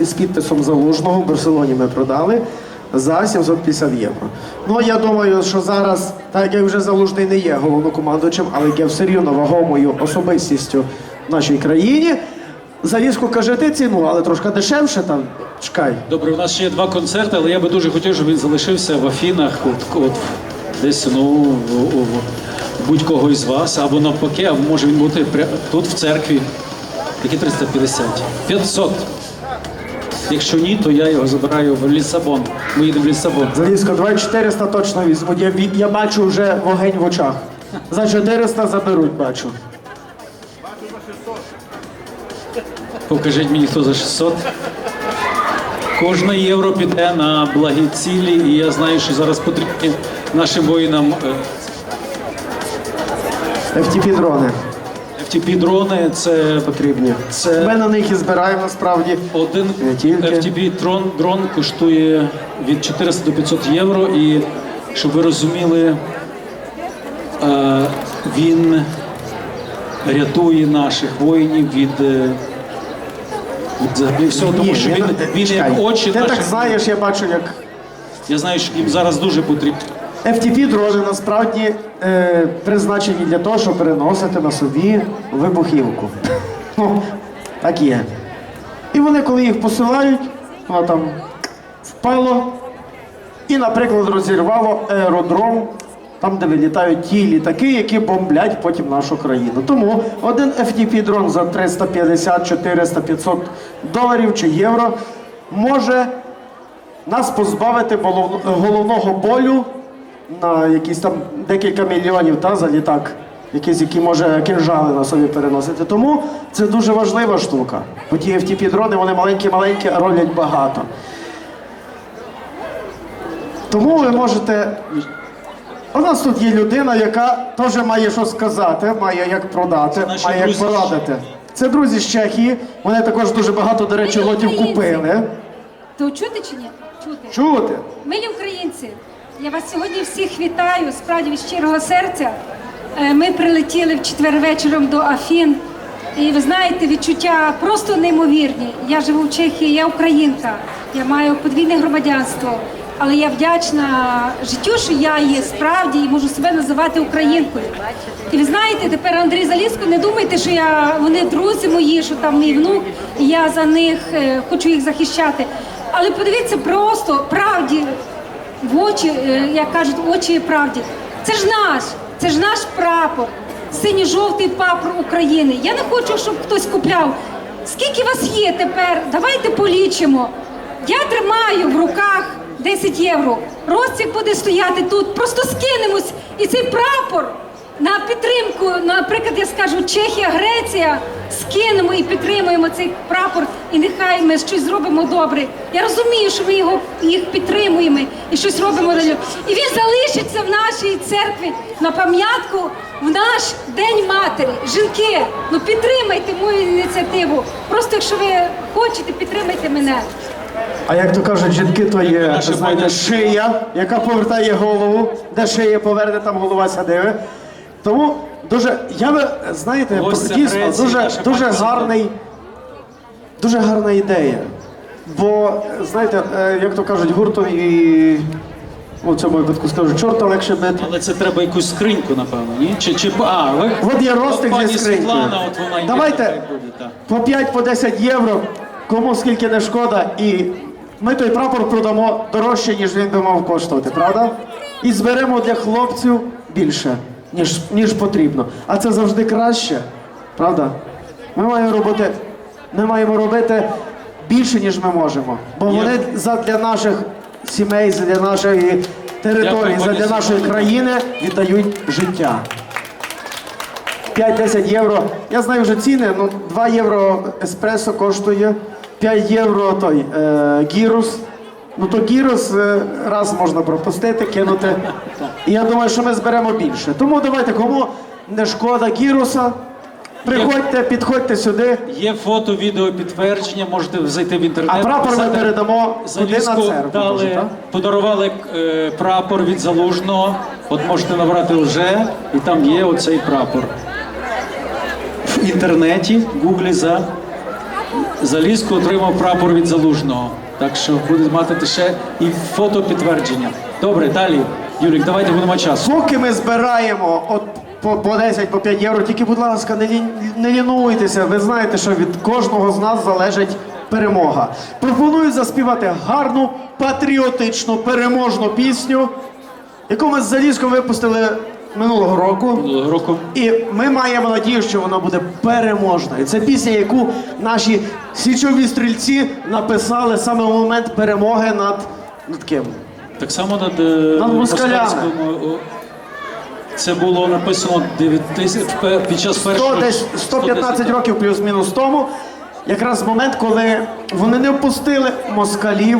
з підписом залужного в Барселоні ми продали за 750 євро. Ну я думаю, що зараз, так як вже залужний не є головнокомандуючим, але є все рівно вагомою особистістю в нашій країні. За візку каже ти ціну, але трошки дешевше там. Чекай. Добре, у нас ще є два концерти, але я би дуже хотів, щоб він залишився в Афінах, от, от десь ну, в, будь-кого із вас, або навпаки, або може він бути тут в церкві. Які 350? 500. Якщо ні, то я його забираю в Лісабон. Ми їдемо в Лісабон. За візку 2400 точно візьмуть. Я, я бачу вже вогонь в очах. За 400 заберуть, бачу. Покажіть мені, хто за 600. Кожне євро піде на благі цілі, і я знаю, що зараз потрібні нашим воїнам е, FTP-дрони FTP-дрони. Це потрібні. Це- Ми на них і збираємо насправді. Один. FTP дрон, коштує від 400 до 500 євро. І щоб ви розуміли, е, він рятує наших воїнів від, е, взагалі всього, тому що він, він як очі Ти так знаєш, я бачу, як Я знаю, що їм зараз дуже потрібно. FTP-дрони насправді е, призначені для того, щоб переносити на собі вибухівку. Ну, так є. І вони, коли їх посилають, воно там впало і, наприклад, розірвало аеродром, там, де вилітають ті літаки, які бомблять потім нашу країну. Тому один FTP-дрон за 350, 400, 500 доларів чи євро може нас позбавити головного болю на якісь там декілька мільйонів та, за літак, якийсь, який може кинжали на собі переносити. Тому це дуже важлива штука. Бо ті FTP-дрони, вони маленькі-маленькі, а роблять багато. Тому ви можете. У нас тут є людина, яка теж має що сказати, має як продати, наші має як порадити. Це друзі з Чехії. Вони також дуже багато, до речі, лотів купили. То чути чи ні? Чути. Чути? Милі українці, я вас сьогодні всіх вітаю, справді від щирого серця. Е, Ми прилетіли в четвер вечором до Афін. І ви знаєте, відчуття просто неймовірні. Я живу в Чехії, я українка, я маю подвійне громадянство. Але я вдячна життю, що я є справді і можу себе називати українкою. І ви знаєте, тепер Андрій Заліско, не думайте, що я вони друзі мої, що там мій внук, і я за них е, хочу їх захищати. Але подивіться просто правді в очі, е, як кажуть, очі правді. Це ж наш, це ж наш прапор, синьо-жовтий прапор України. Я не хочу, щоб хтось купляв. Скільки вас є тепер? Давайте полічимо. Я тримаю в руках 10 євро. Розцік буде стояти тут. Просто скинемось. І цей прапор на підтримку, наприклад, я скажу Чехія, Греція, скинемо і підтримуємо цей прапор, і нехай ми щось зробимо добре. Я розумію, що ми його їх підтримуємо і щось робимо для нього. І він залишиться в нашій церкві на пам'ятку в наш день матері. Жінки, ну підтримайте мою ініціативу. Просто якщо ви хочете, підтримайте мене. А як то кажуть, жінки, то є, знаєте, шия, яка повертає голову, де шия поверне, там голова сядиме. Тому дуже, я би, знаєте, Ось дійсно, Греція, дуже, наша дуже пані гарний, дуже гарна ідея. Бо, знаєте, е, як то кажуть, гуртом і у цьому випадку скажу, чорта легше бити. Але це треба якусь скриньку, напевно, ні? Чи, чи, а, ви, От є ростик пані зі скринькою. Світлана, от вона є, Давайте буде, так. по 5 по 10 євро, кому скільки не шкода, і ми той прапор продамо дорожче, ніж він би мав коштувати, правда? І зберемо для хлопців більше, ніж, ніж потрібно. А це завжди краще, правда? Ми маємо робити, ми маємо робити більше, ніж ми можемо. Бо вони задля наших сімей, задля нашої території, задля нашої країни віддають життя. 5-10 євро. Я знаю вже ціни. Ну, 2 євро еспресо коштує, 5 євро той е, гірус. Ну то гірус е, раз можна пропустити, кинути. І я думаю, що ми зберемо більше. Тому давайте, кому не шкода гіруса, приходьте, підходьте сюди, Є фото, відео підтвердження, можете зайти в інтернет. а прапор ми передамо туди на церкву. дали, так? подарували е, прапор від залужного. От можете набрати вже, і там є оцей прапор. В інтернеті, в гуглі за Залізко отримав прапор від залужного. Так що буде мати ще і фото підтвердження. Добре, далі. Юрік, давайте будемо часу. Поки ми збираємо от по, по 10, по 5 євро, тільки, будь ласка, не, лін- не лінуйтеся. Ви знаєте, що від кожного з нас залежить перемога. Пропоную заспівати гарну патріотичну переможну пісню, яку ми з Залізком випустили минулого року. Минулого року. І ми маємо надію, що вона буде переможною. Це пісня, яку наші січові стрільці написали саме в момент перемоги над, над ким? Так само над, е, Над москалями. москальським, Це було написано 9 тисяч пе- під час 100, першого. десь 115 років плюс-мінус тому, якраз момент, коли вони не впустили москалів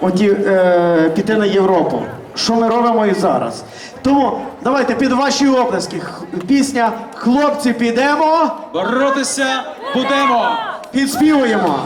оті, е, піти на Європу. Що ми робимо і зараз. Тому давайте під ваші оплески. Х- Пісня Хлопці підемо, Боротися будемо! підспівуємо.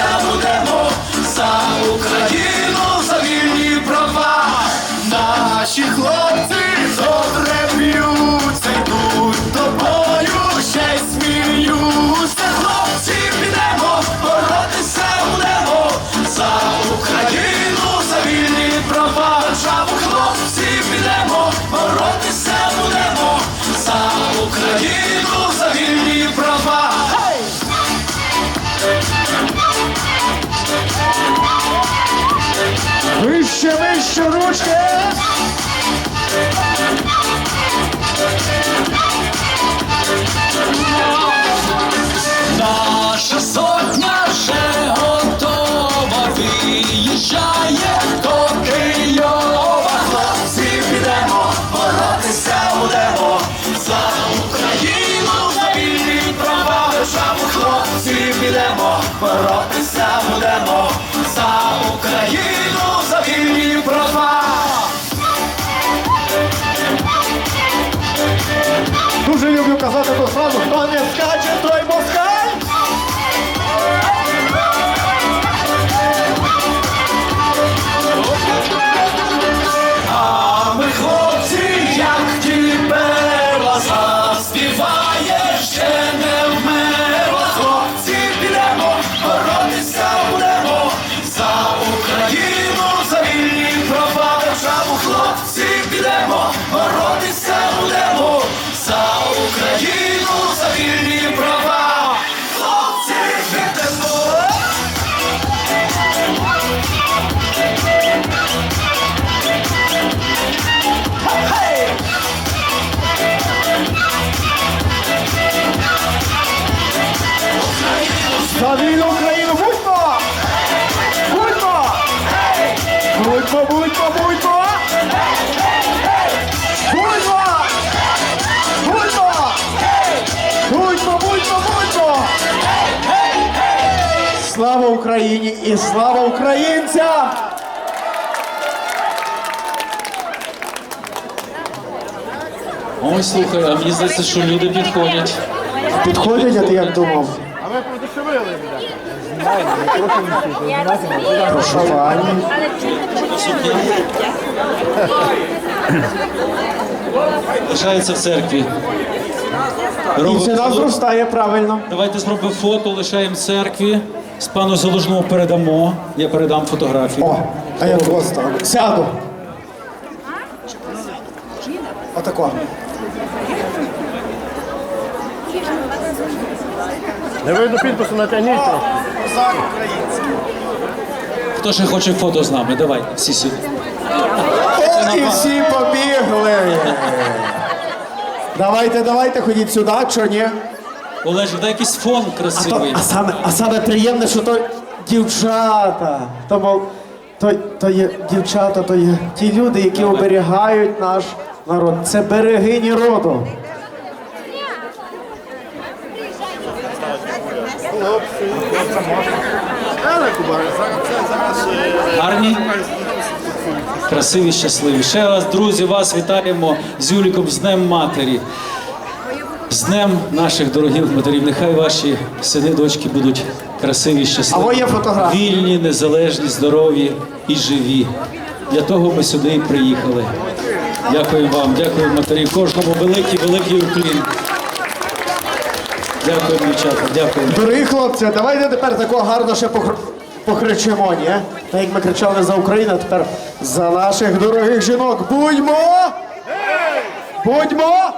Боротися будемо Вище ручки! roda do solo, Tony Scott entrou em você. Слава Україні і слава українцям! Ой, слухай, а мені здається, що люди підходять. Підходять, а ти як думав? А Прошу пані. Лишається в церкві. І Робимо ціна зростає правильно. Давайте зробимо фото, лишаємо в церкві. З пану Залужному передамо. Я передам фотографію. О, а я того стану. Сяду. Отако. Не видно підпису, натягніть трохи. Хто ще хоче фото з нами? Давайте, всі. О, і всі побігли. Давайте, давайте, ходіть сюди, що ні? Олежик, дай якийсь фон То, красивий. а, саме, а саме приємне, що то дівчата. То, мов, то, то є дівчата, то є ті люди, які оберігають наш народ. Це берегині роду. Гарні? Красиві, щасливі. Ще раз, друзі, вас вітаємо з Юліком з Днем Матері. З Днем наших дорогих матерів. Нехай ваші сини, дочки будуть красиві, щасливі. Вільні, незалежні, здорові і живі. Для того ми сюди і приїхали. Дякую вам, дякую матері. Кожному великий, великий уклін. Дякую, дівчата, дякую. Дорогі хлопці, давайте тепер такого гарно ще похр... покричимо, ні? Так як ми кричали за Україну, тепер за наших дорогих жінок. Будьмо! Будьмо!